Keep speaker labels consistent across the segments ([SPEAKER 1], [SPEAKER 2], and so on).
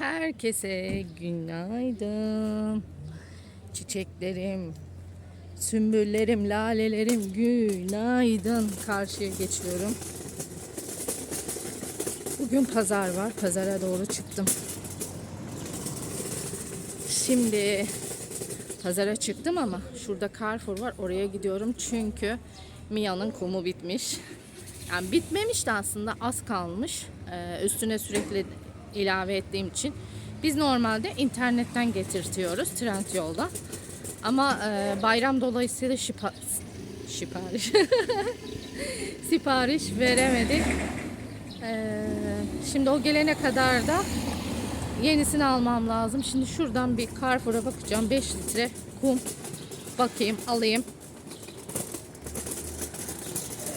[SPEAKER 1] Herkese günaydın. Çiçeklerim, sümbüllerim, lalelerim günaydın. Karşıya geçiyorum. Bugün pazar var. Pazara doğru çıktım. Şimdi pazara çıktım ama şurada Carrefour var. Oraya gidiyorum çünkü Mia'nın kumu bitmiş. Yani bitmemiş de aslında az kalmış. Ee, üstüne sürekli ilave ettiğim için. Biz normalde internetten getirtiyoruz Trendyol'da. Ama e, bayram dolayısıyla şipa, sipariş sipariş veremedik. Ee, şimdi o gelene kadar da yenisini almam lazım. Şimdi şuradan bir Carrefour'a bakacağım. 5 litre kum bakayım alayım.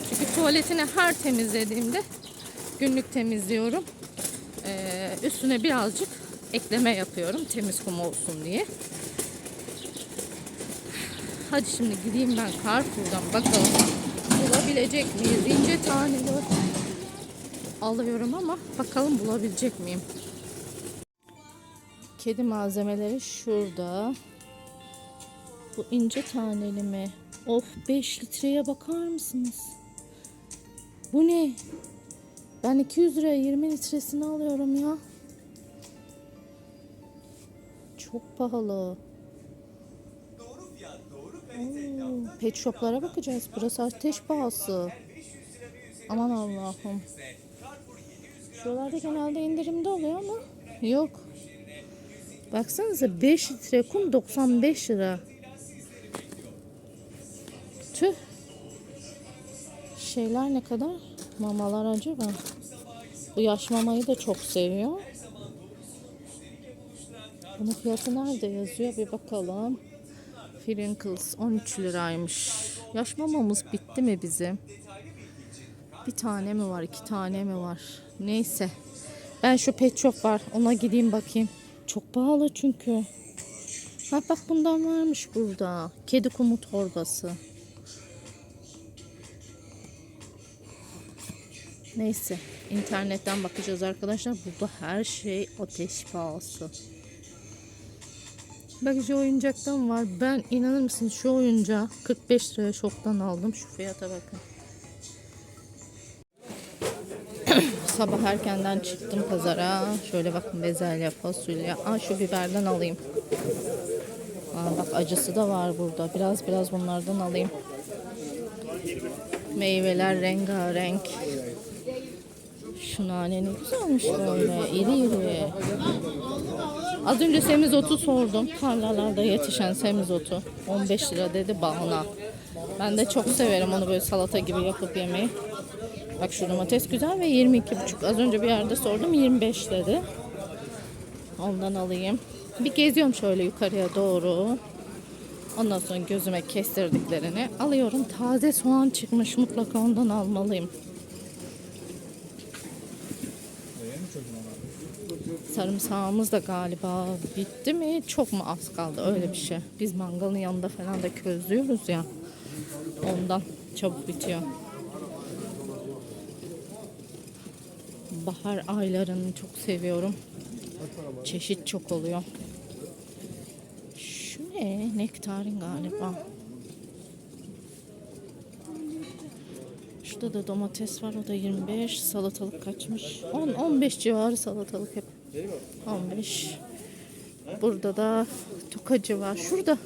[SPEAKER 1] Çünkü tuvaletini her temizlediğimde günlük temizliyorum. Ee, üstüne birazcık ekleme yapıyorum temiz kum olsun diye. Hadi şimdi gideyim ben Carrefour'dan bakalım bulabilecek miyiz? İnce taneli alıyorum ama bakalım bulabilecek miyim? Kedi malzemeleri şurada. Bu ince taneli mi? Of 5 litreye bakar mısınız? Bu ne? Ben 200 liraya 20 litresini alıyorum ya. Çok pahalı. Oo, pet shoplara bakacağız. Burası ateş pahası. Aman Allah'ım. Şuralarda genelde indirimde oluyor ama yok. Baksanıza 5 litre kum 95 lira. Tüh. Şeyler ne kadar? Mamalar acaba? Bu yaş mamayı da çok seviyor. Bunun fiyatı nerede yazıyor? Bir bakalım. Frinkles 13 liraymış. Yaş mamamız bitti mi bizim? Bir tane mi var? iki tane mi var? Neyse. Ben şu pet shop var. Ona gideyim bakayım. Çok pahalı çünkü. Ha bak bundan varmış burada. Kedi kumu torbası. Neyse. internetten bakacağız arkadaşlar. Burada her şey ateş pahası. Bak şu oyuncaktan var. Ben inanır mısınız şu oyuncağı 45 liraya şoktan aldım. Şu fiyata bakın. Sabah erkenden çıktım pazara. Şöyle bakın bezelye, fasulye. Aa şu biberden alayım. Aa, bak acısı da var burada. Biraz biraz bunlardan alayım. Meyveler rengarenk. Şu nane ne güzelmiş böyle. İri iri. Az önce semizotu sordum. Tarlalarda yetişen semizotu. 15 lira dedi bana. Ben de çok severim onu böyle salata gibi yapıp yemeyi. Bak şu domates güzel ve 22,5. Az önce bir yerde sordum 25 dedi. Ondan alayım. Bir geziyorum şöyle yukarıya doğru. Ondan sonra gözüme kestirdiklerini alıyorum. Taze soğan çıkmış mutlaka ondan almalıyım. Sarımsağımız da galiba bitti mi? Çok mu az kaldı? Öyle bir şey. Biz mangalın yanında falan da közlüyoruz ya. Ondan çabuk bitiyor. Bahar aylarını çok seviyorum. Çeşit çok oluyor. Şu ne? Nektarin galiba. Şurada da domates var. O da 25. Salatalık kaçmış? 10 15 civarı salatalık hep. 15. Burada da tokacı var. Şurada.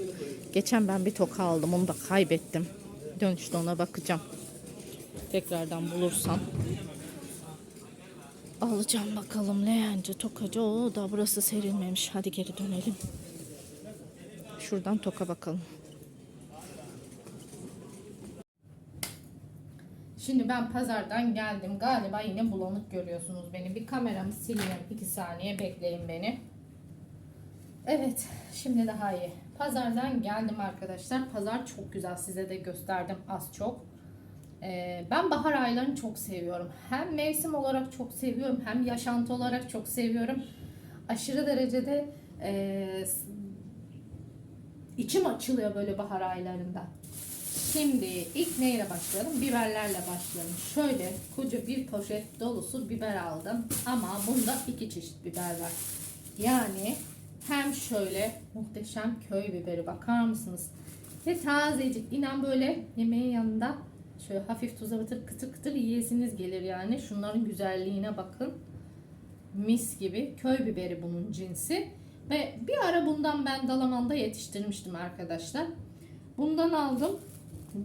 [SPEAKER 1] Geçen ben bir toka aldım. Onu da kaybettim. Dönüşte ona bakacağım. Tekrardan bulursam. Alacağım bakalım leğence tokacı. O da burası serilmemiş. Hadi geri dönelim. Şuradan toka bakalım. Şimdi ben pazardan geldim. Galiba yine bulanık görüyorsunuz beni. Bir kameramı sileyim. 2 saniye bekleyin beni. Evet. Şimdi daha iyi. Pazardan geldim arkadaşlar. Pazar çok güzel. Size de gösterdim az çok. Ee, ben bahar aylarını çok seviyorum. Hem mevsim olarak çok seviyorum. Hem yaşantı olarak çok seviyorum. Aşırı derecede e, içim açılıyor böyle bahar aylarında. Şimdi ilk neyle başlayalım? Biberlerle başlayalım. Şöyle koca bir poşet dolusu biber aldım. Ama bunda iki çeşit biber var. Yani hem şöyle muhteşem köy biberi bakar mısınız? Ve tazecik inan böyle yemeğin yanında şöyle hafif tuza batırıp kıtır kıtır yiyesiniz gelir yani. Şunların güzelliğine bakın. Mis gibi köy biberi bunun cinsi. Ve bir ara bundan ben Dalaman'da yetiştirmiştim arkadaşlar. Bundan aldım.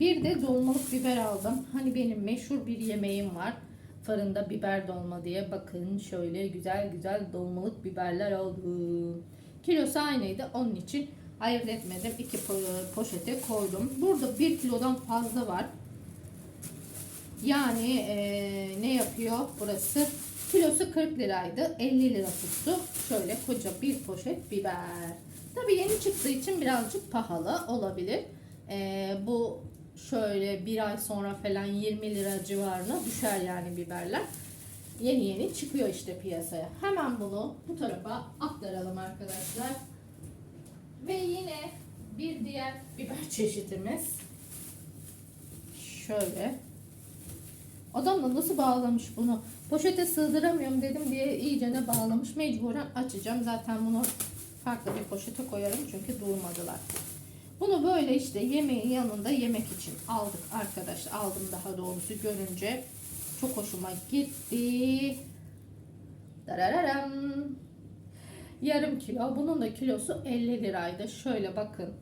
[SPEAKER 1] Bir de dolmalık biber aldım. Hani benim meşhur bir yemeğim var. Fırında biber dolma diye. Bakın şöyle güzel güzel dolmalık biberler aldım. Kilosu aynıydı. Onun için ayırt etmedim. İki po- poşete koydum. Burada bir kilodan fazla var. Yani eee, ne yapıyor burası? Kilosu 40 liraydı. 50 lira tuttu. Şöyle koca bir poşet biber. Tabii yeni çıktığı için birazcık pahalı olabilir. Eee, bu şöyle bir ay sonra falan 20 lira civarına düşer yani biberler. Yeni yeni çıkıyor işte piyasaya. Hemen bunu bu tarafa aktaralım arkadaşlar. Ve yine bir diğer biber çeşitimiz. Şöyle. Adam da nasıl bağlamış bunu? Poşete sığdıramıyorum dedim diye iyice ne bağlamış. Mecburen açacağım. Zaten bunu farklı bir poşete koyarım çünkü durmadılar. Bunu böyle işte yemeğin yanında yemek için aldık arkadaşlar. Aldım daha doğrusu görünce. Çok hoşuma gitti. Darararam. Yarım kilo. Bunun da kilosu 50 liraydı. Şöyle bakın.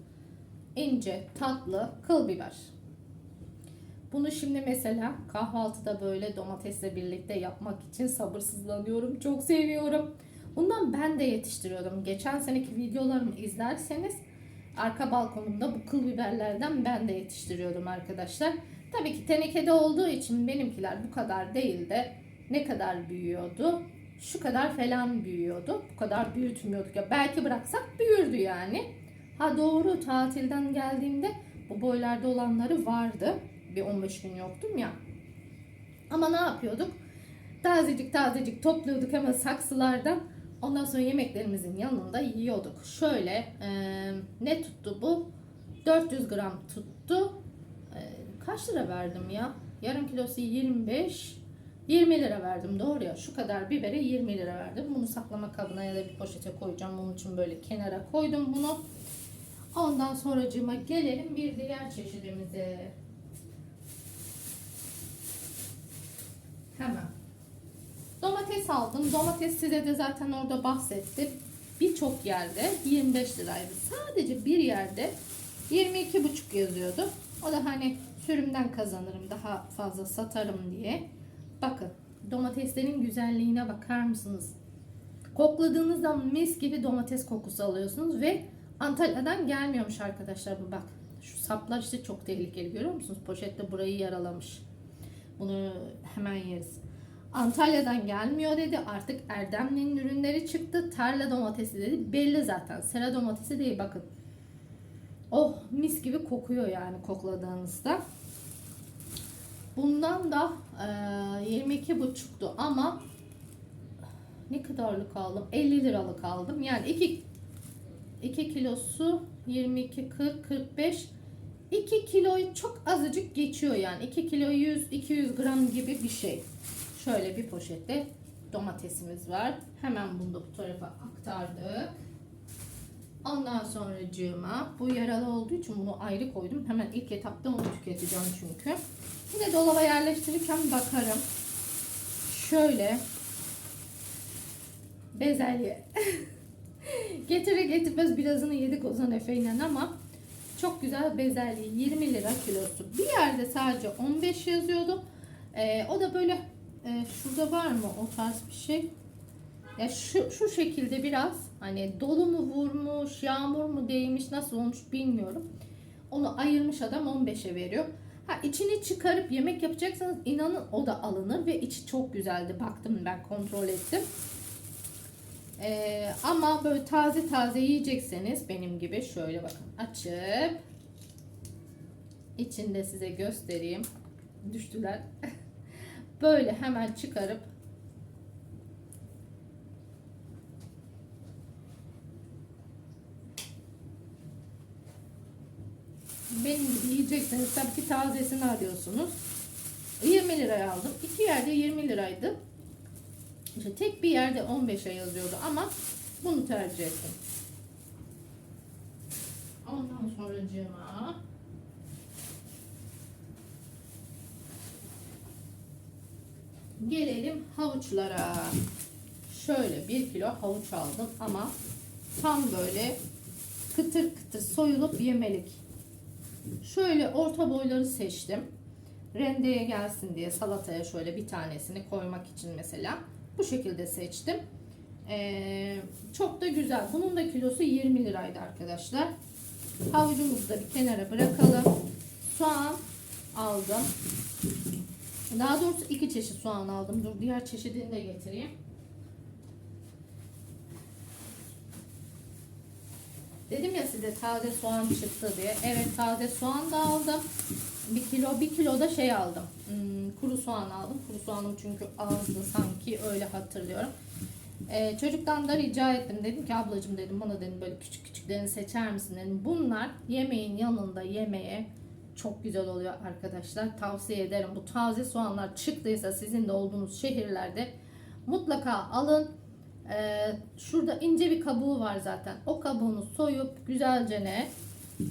[SPEAKER 1] İnce, tatlı kıl biber. Bunu şimdi mesela kahvaltıda böyle domatesle birlikte yapmak için sabırsızlanıyorum. Çok seviyorum. Bundan ben de yetiştiriyordum. Geçen seneki videolarımı izlerseniz arka balkonumda bu kıl biberlerden ben de yetiştiriyordum arkadaşlar. Tabii ki tenekede olduğu için benimkiler bu kadar değil de ne kadar büyüyordu? Şu kadar falan büyüyordu. Bu kadar büyütmüyorduk ya. Belki bıraksak büyürdü yani. Ha doğru tatilden geldiğimde bu boylarda olanları vardı. Bir 15 gün yoktum ya. Ama ne yapıyorduk? Tazecik tazecik topluyorduk hemen saksılardan. Ondan sonra yemeklerimizin yanında yiyorduk. Şöyle e, ne tuttu bu? 400 gram tuttu. E, kaç lira verdim ya? Yarım kilosu 25. 20 lira verdim doğru ya. Şu kadar bibere 20 lira verdim. Bunu saklama kabına ya da bir poşete koyacağım. Bunun için böyle kenara koydum bunu. Ondan sonracığıma gelelim bir diğer çeşidimize. Hemen. Domates aldım. Domates size de zaten orada bahsettim. Birçok yerde 25 liraydı. Sadece bir yerde 22,5 yazıyordu. O da hani sürümden kazanırım daha fazla satarım diye. Bakın domateslerin güzelliğine bakar mısınız? Kokladığınızda mis gibi domates kokusu alıyorsunuz ve Antalya'dan gelmiyormuş arkadaşlar bu bak. Şu saplar işte çok tehlikeli görüyor musunuz? Poşette burayı yaralamış. Bunu hemen yeriz. Antalya'dan gelmiyor dedi. Artık Erdemli'nin ürünleri çıktı. Tarla domatesi dedi. Belli zaten. Sera domatesi değil bakın. Oh mis gibi kokuyor yani kokladığınızda. Bundan da e, 22,5'tu ama ne kadarlık aldım? 50 liralık aldım. Yani 2 2 kilosu 22 40 45 2 kiloyu çok azıcık geçiyor yani. 2 kilo 100 200 gram gibi bir şey. Şöyle bir poşette domatesimiz var. Hemen bunu da bu tarafa aktardık. Ondan sonra cığıma bu yaralı olduğu için bunu ayrı koydum. Hemen ilk etapta onu tüketeceğim çünkü. Yine dolaba yerleştirirken bakarım. Şöyle bezelye. Getire getirmez birazını yedik Ozan Efe'yle ama çok güzel bezelye 20 lira kilosu. Bir yerde sadece 15 yazıyordu. Ee, o da böyle e, şurada var mı o tarz bir şey? Ya şu, şu şekilde biraz hani dolu mu vurmuş, yağmur mu değmiş, nasıl olmuş bilmiyorum. Onu ayırmış adam 15'e veriyor. Ha içini çıkarıp yemek yapacaksanız inanın o da alınır ve içi çok güzeldi. Baktım ben kontrol ettim. Ee, ama böyle taze taze yiyecekseniz benim gibi şöyle bakın açıp içinde size göstereyim. Düştüler. böyle hemen çıkarıp benim gibi yiyecekseniz tabii ki tazesini arıyorsunuz. 20 liraya aldım. İki yerde 20 liraydı. İşte tek bir yerde 15'e yazıyordu ama Bunu tercih ettim. Ondan sonracığıma gelelim havuçlara. Şöyle bir kilo havuç aldım ama tam böyle kıtır kıtır soyulup yemelik. Şöyle orta boyları seçtim. Rendeye gelsin diye salataya şöyle bir tanesini koymak için mesela. Bu şekilde seçtim. Ee, çok da güzel. Bunun da kilosu 20 liraydı arkadaşlar. Havucumuzu da bir kenara bırakalım. Soğan aldım. Daha doğrusu iki çeşit soğan aldım. Dur diğer çeşidini de getireyim. Dedim ya size taze soğan çıktı diye. Evet taze soğan da aldım. Bir kilo, bir kilo da şey aldım. Hmm, kuru soğan aldım. Kuru soğanım çünkü azdı sanki öyle hatırlıyorum. Ee, çocuktan da rica ettim. Dedim ki ablacığım dedim bana dedim böyle küçük küçüklerini seçer misin dedim. Bunlar yemeğin yanında yemeye çok güzel oluyor arkadaşlar. Tavsiye ederim. Bu taze soğanlar çıktıysa sizin de olduğunuz şehirlerde mutlaka alın. Ee, şurada ince bir kabuğu var zaten. O kabuğunu soyup güzelce ne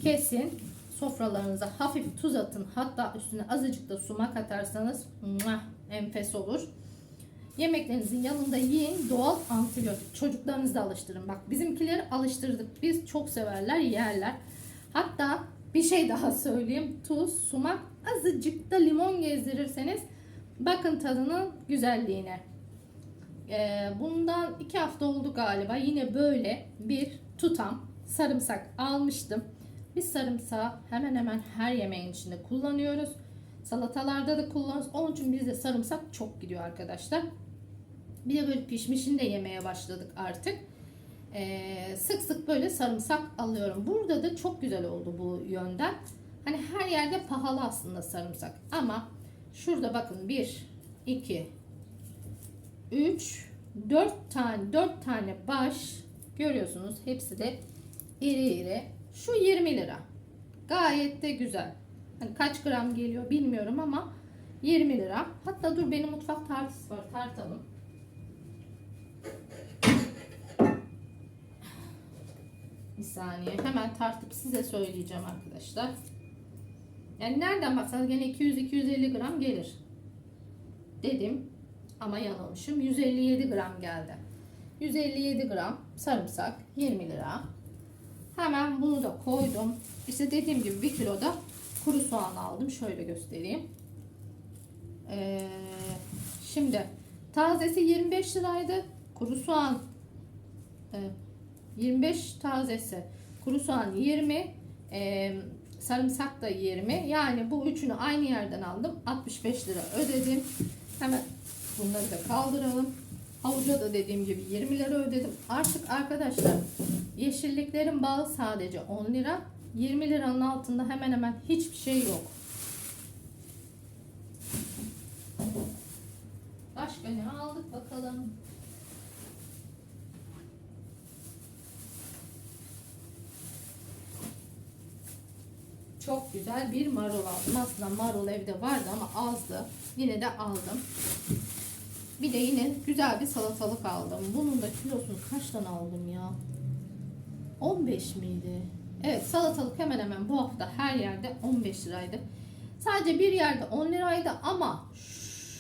[SPEAKER 1] kesin. Sofralarınıza hafif tuz atın. Hatta üstüne azıcık da sumak atarsanız muah, enfes olur. Yemeklerinizin yanında yiyin. Doğal antibiyotik. Çocuklarınızı da alıştırın. Bak bizimkileri alıştırdık. Biz çok severler, yerler. Hatta bir şey daha söyleyeyim. Tuz, sumak, azıcık da limon gezdirirseniz bakın tadının güzelliğine. Ee, bundan iki hafta oldu galiba. Yine böyle bir tutam sarımsak almıştım. Biz sarımsağı hemen hemen her yemeğin içinde kullanıyoruz. Salatalarda da kullanıyoruz. Onun için bizde sarımsak çok gidiyor arkadaşlar. Bir de böyle pişmişini de yemeye başladık artık. Ee, sık sık böyle sarımsak alıyorum. Burada da çok güzel oldu bu yönden. Hani her yerde pahalı aslında sarımsak. Ama şurada bakın 1, 2, 3, 4 tane 4 tane baş görüyorsunuz. Hepsi de iri iri. Şu 20 lira. Gayet de güzel. Hani kaç gram geliyor bilmiyorum ama 20 lira. Hatta dur benim mutfak tartısı var. Tartalım. Bir saniye. Hemen tartıp size söyleyeceğim arkadaşlar. Yani nereden baksanız gene 200-250 gram gelir. Dedim. Ama yanılmışım. 157 gram geldi. 157 gram sarımsak 20 lira. Hemen bunu da koydum. İşte dediğim gibi bir kilo da kuru soğan aldım. Şöyle göstereyim. Ee, şimdi tazesi 25 liraydı. Kuru soğan e, 25 tazesi. Kuru soğan 20. E, sarımsak da 20. Yani bu üçünü aynı yerden aldım. 65 lira ödedim. Hemen bunları da kaldıralım. Havuca da dediğim gibi 20 lira ödedim. Artık arkadaşlar yeşilliklerin bağı sadece 10 lira. 20 liranın altında hemen hemen hiçbir şey yok. Başka ne aldık bakalım. Çok güzel bir marul aldım. Aslında marul evde vardı ama azdı. Yine de aldım. Bir de yine güzel bir salatalık aldım. Bunun da kilosunu kaçtan aldım ya? 15 miydi? Evet salatalık hemen hemen bu hafta her yerde 15 liraydı. Sadece bir yerde 10 liraydı ama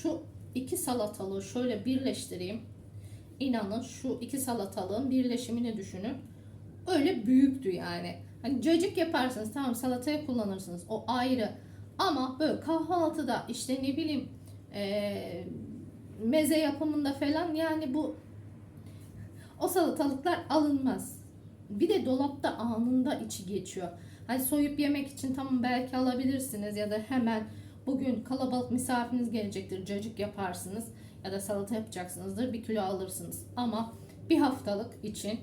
[SPEAKER 1] şu iki salatalığı şöyle birleştireyim. İnanın şu iki salatalığın birleşimini düşünün. Öyle büyüktü yani. Hani cacık yaparsınız tamam salataya kullanırsınız o ayrı. Ama böyle kahvaltıda işte ne bileyim eee meze yapımında falan yani bu o salatalıklar alınmaz. Bir de dolapta anında içi geçiyor. Hani soyup yemek için tamam belki alabilirsiniz ya da hemen bugün kalabalık misafiriniz gelecektir cacık yaparsınız ya da salata yapacaksınızdır bir kilo alırsınız. Ama bir haftalık için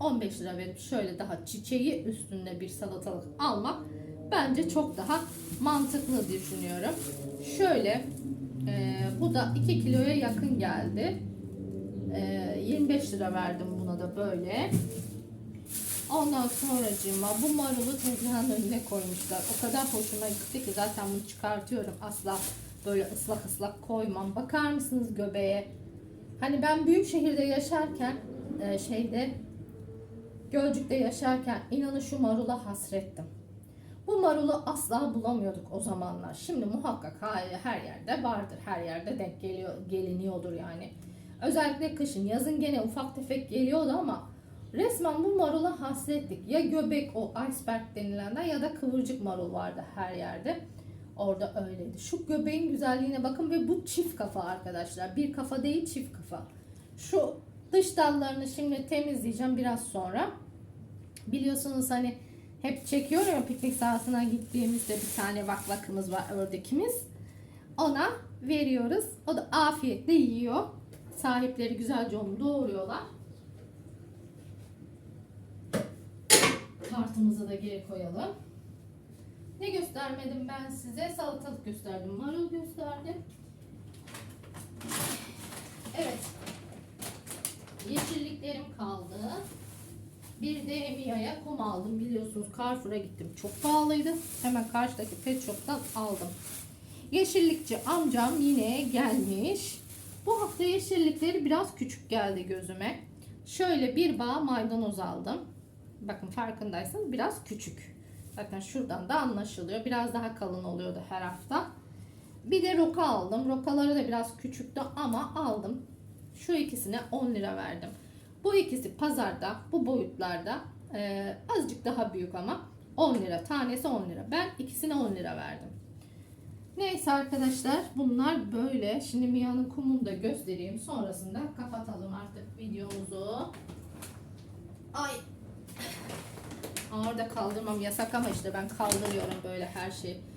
[SPEAKER 1] 15 lira verip şöyle daha çiçeği üstünde bir salatalık almak bence çok daha mantıklı düşünüyorum. Şöyle ee, bu da 2 kiloya yakın geldi. Ee, 25 lira verdim buna da böyle. Ondan sonracığıma bu marulu tezgahın önüne koymuşlar. O kadar hoşuma gitti ki zaten bunu çıkartıyorum. Asla böyle ıslak ıslak koymam. Bakar mısınız göbeğe? Hani ben büyük şehirde yaşarken e, şeyde Gölcük'te yaşarken inanın şu marula hasrettim. Bu marulu asla bulamıyorduk o zamanlar. Şimdi muhakkak her, yerde vardır. Her yerde denk geliyor, geliniyordur yani. Özellikle kışın, yazın gene ufak tefek geliyordu ama resmen bu marula hasrettik. Ya göbek o iceberg denilenden ya da kıvırcık marul vardı her yerde. Orada öyleydi. Şu göbeğin güzelliğine bakın ve bu çift kafa arkadaşlar. Bir kafa değil çift kafa. Şu dış dallarını şimdi temizleyeceğim biraz sonra. Biliyorsunuz hani hep çekiyorum ya piknik sahasına gittiğimizde bir tane vaklakımız var ördekimiz. Ona veriyoruz. O da afiyetle yiyor. Sahipleri güzelce onu doğuruyorlar. Kartımızı da geri koyalım. Ne göstermedim ben size? Salatalık gösterdim. Marul gösterdim. Evet. Yeşilliklerim kaldı. Bir de Emia'ya kum aldım. Biliyorsunuz Carrefour'a gittim. Çok pahalıydı. Hemen karşıdaki pet shop'tan aldım. Yeşillikçi amcam yine gelmiş. Bu hafta yeşillikleri biraz küçük geldi gözüme. Şöyle bir bağ maydanoz aldım. Bakın farkındaysanız biraz küçük. Zaten şuradan da anlaşılıyor. Biraz daha kalın oluyordu her hafta. Bir de roka aldım. Rokaları da biraz küçüktü ama aldım. Şu ikisine 10 lira verdim. Bu ikisi pazarda bu boyutlarda e, azıcık daha büyük ama 10 lira. Tanesi 10 lira. Ben ikisine 10 lira verdim. Neyse arkadaşlar bunlar böyle. Şimdi Mia'nın kumunu da göstereyim. Sonrasında kapatalım artık videomuzu. Ay. Orada kaldırmam yasak ama işte ben kaldırıyorum böyle her şeyi.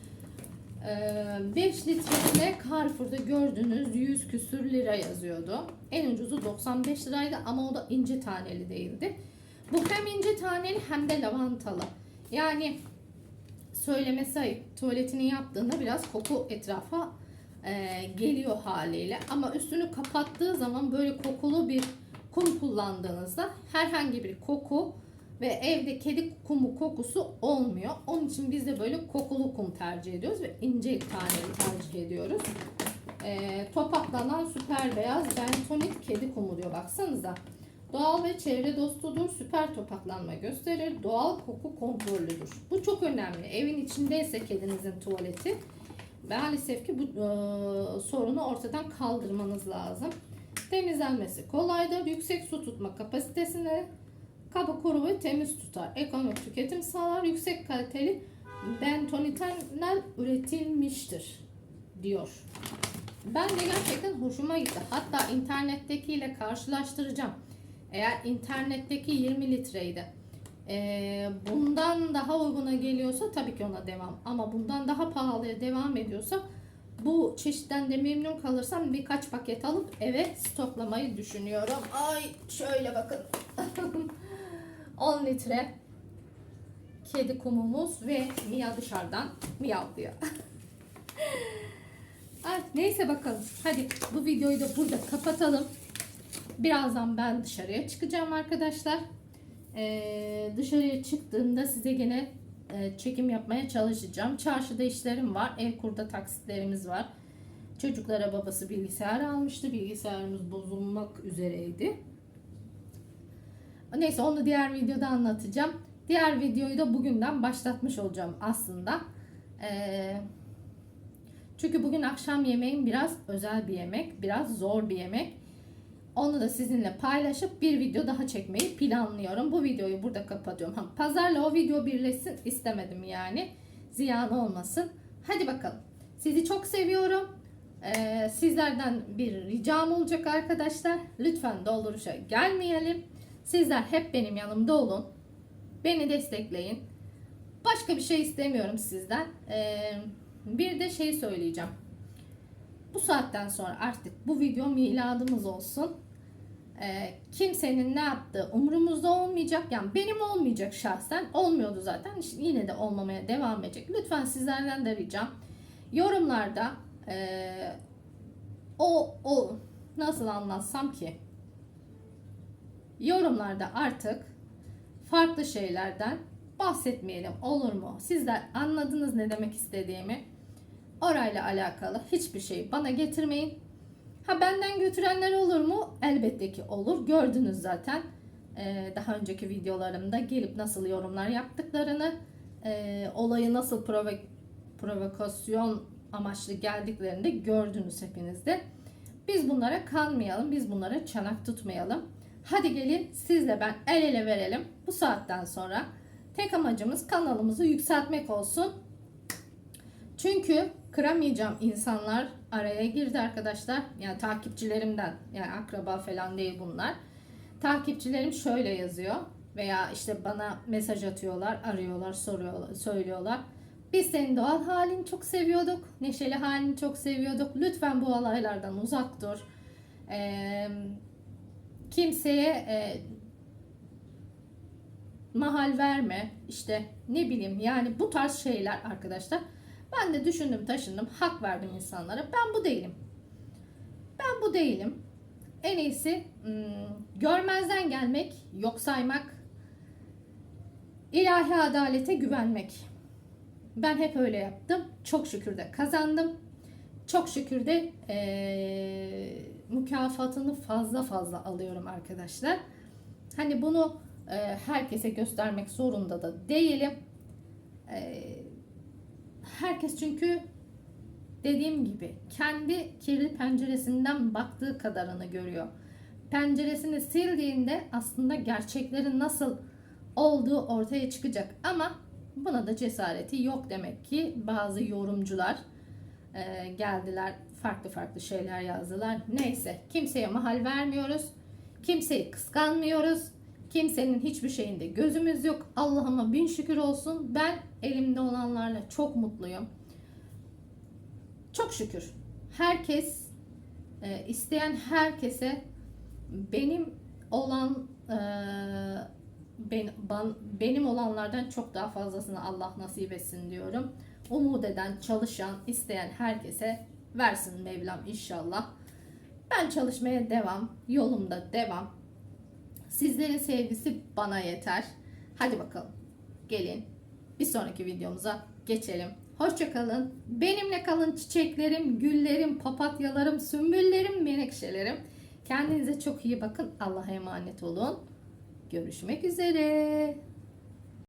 [SPEAKER 1] 5 litresine Carrefour'da gördüğünüz 100 küsür lira yazıyordu. En ucuzu 95 liraydı ama o da ince taneli değildi. Bu hem ince taneli hem de lavantalı. Yani söylemesi ayıp. Tuvaletini yaptığında biraz koku etrafa e, geliyor haliyle. Ama üstünü kapattığı zaman böyle kokulu bir kum kullandığınızda herhangi bir koku ve evde kedi kumu kokusu olmuyor. Onun için biz de böyle kokulu kum tercih ediyoruz ve ince taneli tercih ediyoruz. E, topaklanan süper beyaz bentonit kedi kumu diyor baksanıza. Doğal ve çevre dostudur. Süper topaklanma gösterir. Doğal koku kontrollüdür. Bu çok önemli. Evin içindeyse kedinizin tuvaleti maalesef ki bu e, sorunu ortadan kaldırmanız lazım. Temizlenmesi kolaydır. Yüksek su tutma kapasitesine kaba kuru ve temiz tutar. Ekonomik tüketim sağlar. Yüksek kaliteli bentonitten üretilmiştir diyor. Ben de gerçekten hoşuma gitti. Hatta internettekiyle karşılaştıracağım. Eğer internetteki 20 litreydi. Ee, bundan daha uyguna geliyorsa tabii ki ona devam. Ama bundan daha pahalıya devam ediyorsa bu çeşitten de memnun kalırsam birkaç paket alıp eve stoklamayı düşünüyorum. Ay şöyle bakın. 10 litre kedi kumumuz ve Mia dışarıdan miyavlıyor. Ay, neyse bakalım. Hadi bu videoyu da burada kapatalım. Birazdan ben dışarıya çıkacağım arkadaşlar. Ee, dışarıya çıktığımda size gene e, çekim yapmaya çalışacağım. Çarşıda işlerim var. Ev kurda taksitlerimiz var. Çocuklara babası bilgisayar almıştı. Bilgisayarımız bozulmak üzereydi. Neyse onu diğer videoda anlatacağım. Diğer videoyu da bugünden başlatmış olacağım aslında. Ee, çünkü bugün akşam yemeğim biraz özel bir yemek. Biraz zor bir yemek. Onu da sizinle paylaşıp bir video daha çekmeyi planlıyorum. Bu videoyu burada kapatıyorum. Pazarla o video birleşsin istemedim yani. Ziyan olmasın. Hadi bakalım. Sizi çok seviyorum. Ee, sizlerden bir ricam olacak arkadaşlar. Lütfen dolduruşa gelmeyelim. Sizler hep benim yanımda olun. Beni destekleyin. Başka bir şey istemiyorum sizden. Ee, bir de şey söyleyeceğim. Bu saatten sonra artık bu video miladımız olsun. Ee, kimsenin ne yaptığı umurumuzda olmayacak. Yani benim olmayacak şahsen. Olmuyordu zaten. İşte yine de olmamaya devam edecek. Lütfen sizlerden de ricam. Yorumlarda e, o, o nasıl anlatsam ki yorumlarda artık farklı şeylerden bahsetmeyelim olur mu? Sizler anladınız ne demek istediğimi. Orayla alakalı hiçbir şey bana getirmeyin. Ha benden götürenler olur mu? Elbette ki olur. Gördünüz zaten. e, daha önceki videolarımda gelip nasıl yorumlar yaptıklarını, e, olayı nasıl provo- provokasyon amaçlı geldiklerini de gördünüz hepiniz de. Biz bunlara kanmayalım, biz bunlara çanak tutmayalım. Hadi gelin sizle ben el ele verelim. Bu saatten sonra tek amacımız kanalımızı yükseltmek olsun. Çünkü kıramayacağım insanlar araya girdi arkadaşlar. Yani takipçilerimden yani akraba falan değil bunlar. Takipçilerim şöyle yazıyor veya işte bana mesaj atıyorlar, arıyorlar, soruyorlar, söylüyorlar. Biz senin doğal halini çok seviyorduk, neşeli halini çok seviyorduk. Lütfen bu olaylardan uzak dur. Ee, kimseye e, mahal verme. İşte ne bileyim yani bu tarz şeyler arkadaşlar. Ben de düşündüm taşındım hak verdim insanlara. Ben bu değilim. Ben bu değilim. En iyisi hmm, görmezden gelmek, yok saymak, ilahi adalete güvenmek. Ben hep öyle yaptım. Çok şükür de kazandım. Çok şükür de eee, mükafatını fazla fazla alıyorum arkadaşlar. Hani bunu eee, herkese göstermek zorunda da değilim. Eee, herkes çünkü dediğim gibi kendi kirli penceresinden baktığı kadarını görüyor. Penceresini sildiğinde aslında gerçeklerin nasıl olduğu ortaya çıkacak ama buna da cesareti yok demek ki bazı yorumcular e, geldiler farklı farklı şeyler yazdılar. Neyse kimseye mahal vermiyoruz. Kimseyi kıskanmıyoruz. Kimsenin hiçbir şeyinde gözümüz yok. Allah'ıma bin şükür olsun. Ben elimde olanlarla çok mutluyum. Çok şükür. Herkes e, isteyen herkese benim olan e, ben, ban- benim olanlardan çok daha fazlasını Allah nasip etsin diyorum. Umut eden, çalışan, isteyen herkese versin Mevlam inşallah. Ben çalışmaya devam, yolumda devam. Sizlerin sevgisi bana yeter. Hadi bakalım. Gelin bir sonraki videomuza geçelim. Hoşçakalın. Benimle kalın çiçeklerim, güllerim, papatyalarım, sümbüllerim, menekşelerim. Kendinize çok iyi bakın. Allah'a emanet olun. Görüşmek üzere.